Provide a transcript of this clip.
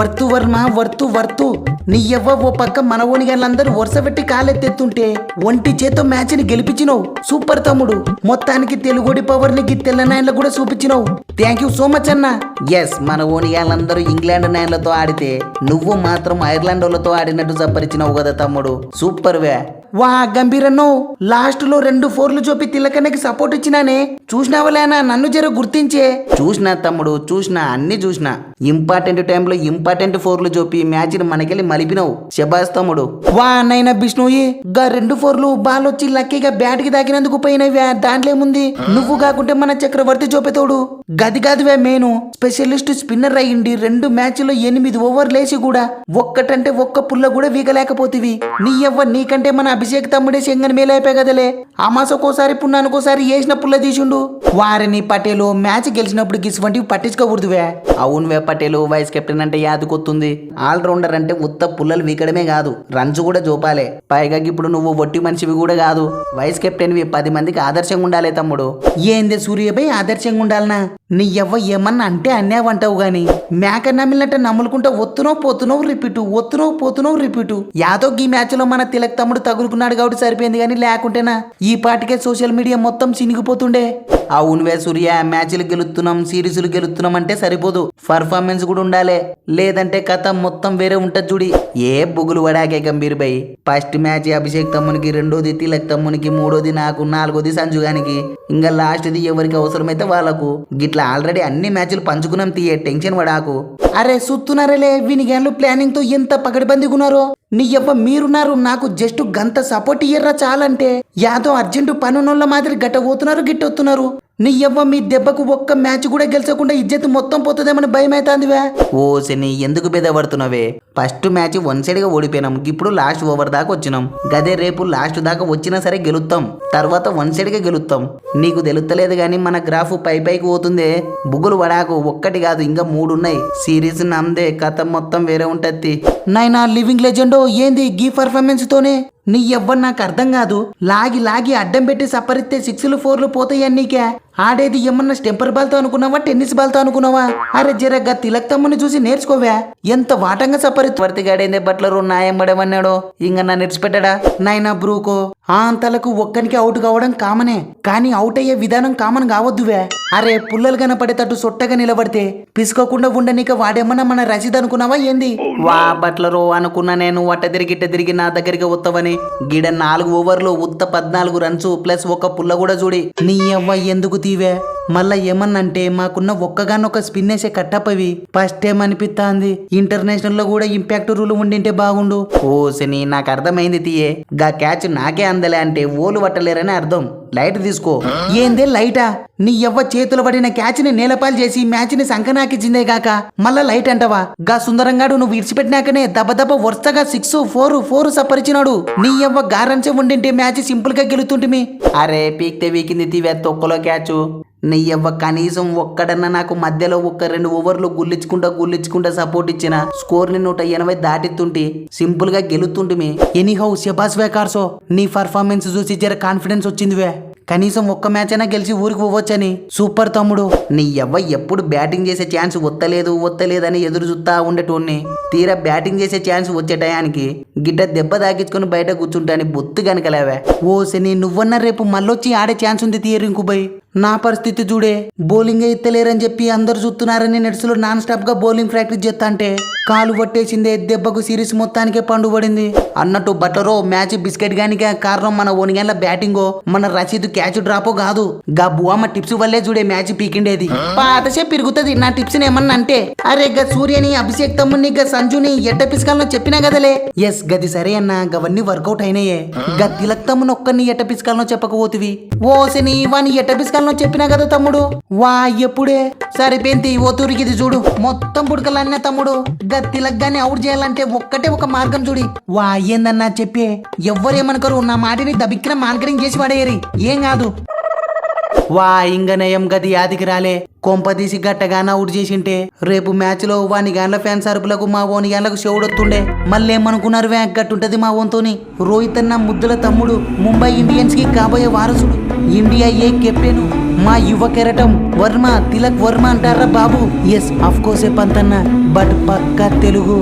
Worth Varma worth worth. నీ ఎవ్వ ఓ పక్క మన ఓనిగాళ్ళందరూ వరుస పెట్టి కాలెత్తెత్తుంటే ఒంటి చేతో మ్యాచ్ని గెలిపించినావు. సూపర్ తమ్ముడు. మొత్తానికి తెలుగుడి పవర్ని తెల్ల నాయన్లు కూడా చూపించినావు. థ్యాంక్ యూ సో మచ్ అన్న. ఎస్ మన ఓనియాలందరూ ఇంగ్లాండ్ నాయన్లతో ఆడితే నువ్వు మాత్రం ఐర్లాండ్ వాళ్ళతో ఆడినట్టు సప్పరిచినావు కదా తమ్ముడు. సూపర్ వే. వా గంభీరన్నో. లాస్ట్లో రెండు ఫోర్లు చూపి తిలకన్నకి సపోర్ట్ ఇచ్చినానే. చూసినావలేనా నన్ను జర గుర్తించే. చూసినా తమ్ముడు చూసినా అన్ని చూసినా. ఇంపార్టెంట్ టైంలో ఇంపార్టెంట్ ఫోర్లు చూపి మ్యాచ్ని మనకెళ్ళి మలిపినావు. శబాస్ తమ్ముడు. వా నైనా బిష్ణుయి. గా రెండు ఫోర్లు బాల్ వచ్చి లక్కీగా బ్యాట్కి తాకినందుకు పోయినవే దాంట్లో ఏముంది? నువ్వు కాకుంటే మన చక్రవర్తి చూపేతోడు గది గదివే మేను. స్పెషలిస్ట్ స్పిన్నర్ అయ్యిండి రెండు మ్యాచ్లో ఎనిమిది ఓవర్లేసి కూడా ఒక్కటంటే ఒక్క పుల్ల కూడా వీగలేకపోతివి. నీ ఎవ్వ నీకంటే మన అభిషేక్ తమ్ముడే చెంగని మేలైపోయి కదలే. అమాసకోసారి పున్నానుకోసారి వేసిన పుల్ల తీసిండు. వారిని పటేలు మ్యాచ్ గెలిచినప్పుడు గిసువంటివి పట్టించుకోకూడదువే. అవునువే పటేలు వైస్ కెప్టెన్ అంటే యాదుకొత్తుంది. ఆల్రౌండర్ అంటే ఉత్త పుల్లలు వీకడమే కాదు. రన్స్ కూడా చూపాలే పైగా ఇప్పుడు నువ్వు ఒట్టి మనిషివి కూడా కాదు. వైస్ కెప్టెన్వి పది మందికి ఆదర్శంగా ఉండాలే తమ్ముడు. ఏంది సూర్యపై ఆదర్శంగా ఉండాలనా? నీ ఎవ్వ ఏమన్నా అంటే అన్నావంటావు గాని. మేక నమ్మినట్టు నమ్ములుకుంటా ఒత్తునో పోతునో రిపీటు ఒత్తునో పోతునో రిపీటు. యాదో ఈ మ్యాచ్లో మన తిలక్ తమ్ముడు తగులుకున్నాడు కాబట్టి సరిపోయింది కానీ లేకుంటేనా? ఈ పాటికే సోషల్ మీడియా మొత్తం చినిగిపోతుండే. అవునువే సూర్య మ్యాచ్లు గెలుస్తున్నాం సిరీస్లు గెలుస్తున్నాం అంటే సరిపోదు. పర్ఫార్మెన్స్ కూడా ఉండాలి. లేదంటే కథ మొత్తం వేరే ఉంటుంది చూడి ఏ బుగులు పడాకే Gambhir by. First match Abhishek తమ్మునికి రెండోది తిలక్ తమ్మునికి మూడోది నాకు నాలుగోది సంజుగానికి ఇంకా లాస్ట్ది ఎవరికి అవసరమైతే వాళ్ళకు. గిట్ల ఆల్రెడీ అన్ని మ్యాచ్లు పంచుకున్నాం తీయే టెన్షన్ పడాకు. అరే సుత్తున్నారేలే వీనిగేళ్ళు ప్లానింగ్తో ఎంత పగడిబందిగున్నారో. నీ ఎవ్వ మీరున్నారు నాకు జస్ట్ గంత సపోర్ట్ ఇయ్యర్రా చాలంటే. యాదో అర్జెంటు పనున్నోళ్ళ మాదిరి గట్ట పోతున్నారు గిట్టొత్తున్నారు. నీ ఎవ్వ మీ దెబ్బకు ఒక్క మ్యాచ్ కూడా గెలిచకుండా ఇజ్జత్ మొత్తం పోతుందేమని భయం అవుతాందివే ఓ శని ఎందుకు బెదపడుతున్నావే ఫస్ట్ మ్యాచ్ వన్ సైడ్గా ఓడిపోయినాం. ఇప్పుడు లాస్ట్ ఓవర్ దాకా వచ్చినాం. గదే రేపు లాస్ట్ దాకా వచ్చినా సరే గెలుస్తాం తర్వాత వన్ సైడ్గా గెలుస్తాం నీకు తెలుస్తలేదు గాని మన గ్రాఫ్ పై పైకి పోతుందే. బుగ్గులు వడాకు ఒక్కటి కాదు ఇంకా మూడు ఉన్నాయి సిరీస్ నమ్దే కథ మొత్తం వేరే ఉంటది నైనా లివింగ్ లెజెండో ఏంది గీ పర్ఫార్మెన్స్ తోనే? నీ ఎవ్వరు నాకు అర్థం కాదు. లాగి లాగి అడ్డం పెట్టి సపరిస్తే సిక్స్లు ఫోర్లు పోతాయి నీకే? ఆడేది ఏమన్నా స్టెంపర్ బాల్తో అనుకున్నావా టెన్నిస్ బాల్తో అనుకున్నావా? అరే జరగ్గా తిలక్ తమ్ముని చూసి నేర్చుకోవా. ఎంత వాటంగా సపరి వర్తిగాడేందే బట్లరు నాయం పడమన్నాడో ఇంక నన్ను ఇడిచిపెట్టాడా నాయనా బ్రూకో ఆ అంతలకు ఒక్కనికి అవుట్ కావడం కామనే. కానీ అవుట్ అయ్యే విధానం కామన్ కావద్దువే. అరే పుల్లలు కనపడేటట్టు సొట్టగా నిలబడితే పిసుకోకుండా ఉండనీక వాడేమన్నా మన రసీద్ అనుకున్నావా ఏంది? వా బట్లరు అనుకున్నా నేను అట్ట తిరిగి ఇట్ట తిరిగి నా దగ్గరికి వస్తావని గిడ నాలుగు ఓవర్లు ఉత్త పద్నాలుగు రన్స్ ప్లస్ ఒక పుల్ల కూడా చూడి నీ అవ్వ ఎందుకు తీవే మళ్ళా ఏమన్నంటే మాకున్న ఒక్కగానొక్క స్పిన్ వేసే కట్టపవి ఫస్ట్ టైం అనిపిస్తాంది ఇంటర్నేషనల్లో కూడా ఇంపాక్ట్ రూల్ ఉండింటే బాగుండు. ఓ సిని నాకు అర్థమైంది తీయే. గా క్యాచ్ నాకే అందలే అంటే ఓలు పట్టలేరని అర్థం. లైట్ తీసుకో. ఏందే లైటా? నీ ఎవ్వ చేతులు పడిన క్యాచ్ని నేలపాలు చేసి మ్యాచ్ని సంకనాకిచ్చిందే గాక మళ్ళా లైట్ అంటవా? గా సుందరంగాడు నువ్వు విడిచిపెట్టినాకనే దబదబ వరుసగా సిక్స్ ఫోర్ ఫోర్ సపరిచినాడు. నీ ఎవ్వ గారంచే ఉండింటే మ్యాచ్ సింపుల్గా గెలుతుంటిమి. అరే పీక్తే వీకింది తీవే తొక్కలో క్యాచ్. నెయ్యవ్వ కనీసం ఒక్కడన్నా నాకు మధ్యలో ఒక్క రెండు ఓవర్లు గుల్లించుకుంటా గుల్లించుకుంటా సపోర్ట్ ఇచ్చిన. స్కోర్ని నూట ఎనభై దాటిస్తుంటే సింపుల్గా గెలుతుంటిమి ఎనీహౌ శబాస్ వే కార్సో. నీ పర్ఫార్మెన్స్ చూసి జర కాన్ఫిడెన్స్ వచ్చిందివే కనీసం ఒక్క మ్యాచ్ అయినా గెలిచి ఊరికి పోవచ్చని. సూపర్ తమ్ముడు. నీ ఎవ్వ ఎప్పుడు బ్యాటింగ్ చేసే ఛాన్స్ వత్తలేదు ఒత్తలేదని ఎదురు చూస్తా ఉండేటోడిని. తీరా బ్యాటింగ్ చేసే ఛాన్స్ వచ్చే టయానికి గిడ్డ దెబ్బ తాకించుకొని బయట కూర్చుంటాని బొత్తు కనుకలేవే ఓ శని నువ్వన్నా రేపు మళ్ళొచ్చి ఆడే ఛాన్స్ ఉంది తీయరింకు బై నా పరిస్థితి చూడే. బౌలింగ్ ఎత్తలేరని చెప్పి అందరు చూస్తున్నారని నెట్స్లో నాన్ స్టాప్గా బౌలింగ్ ప్రాక్టీస్ చేస్తా అంటే కాలు పట్టేసిందే దెబ్బకు సిరీస్ మొత్తానికే పండు పడింది. అన్నట్టు బట్టరో మ్యాచ్ బిస్కెట్ గానికే కారణం మన ఓనిగన్ల బ్యాటింగో మన రసీదు క్యాచ్ డ్రాపో కాదు. గా బువామ టిప్స్ వల్లే చూడే మ్యాచ్ పీకిండేది. పాతసే పెరుగుతుంది నా టిప్స్ ఏమన్నా అంటే అరే గా సూర్యని అభిషేక్ తమ్ముని గా సంజుని ఎట్ట పిసుకాలను చెప్పినా కదలే. ఎస్ గది సరే అన్న గవన్నీ వర్కౌట్ అయినాయే. గా తిలక్ తమ్ముని ఒక్కరిని ఎట్ట పిసుకాలను చెప్పకపోతివి. ఓ శని వాని ఎట్ట పిసకాలను చెప్పినా కదా తమ్ముడు? వా ఎప్పుడే? సరిపోయింది ఓ తురికిది చూడు. మొత్తం పుడకలన్నా తమ్ముడు. గత్తిలగ్గానే అవుట్ చేయాలంటే ఒక్కటే ఒక మార్గం చూడి. వా ఏందన్నా చెప్పే? ఎవ్వరేమనుకోరు నా మాటిని దబిక్కిన మార్కెటింగ్ చేసి పడేయరి. ఏం కాదు. వా ఇంగనయం గది యాదికి రాలే. కొంపదీసి గట్టగాన అవుట్ చేసింటే రేపు మ్యాచ్లో వాని గాన్ల ఫ్యాన్స్ అరుపులకు మా ఓని గాన్లకు షోడొత్తుండే మళ్ళేమనుకున్నారు వ్యాంక్ గట్టుంటది మా ఓన్తోని రోహిత్ అన్న ముద్దుల తమ్ముడు ముంబై ఇండియన్స్కి కాబోయే వారసుడు. India A captain? మా యువ కెరటం వర్మ తిలక్ వర్మ అంటారా బాబు? ఎస్ అఫ్ కోర్స్ ఏ పంతన్న బట్ పక్క తెలుగు.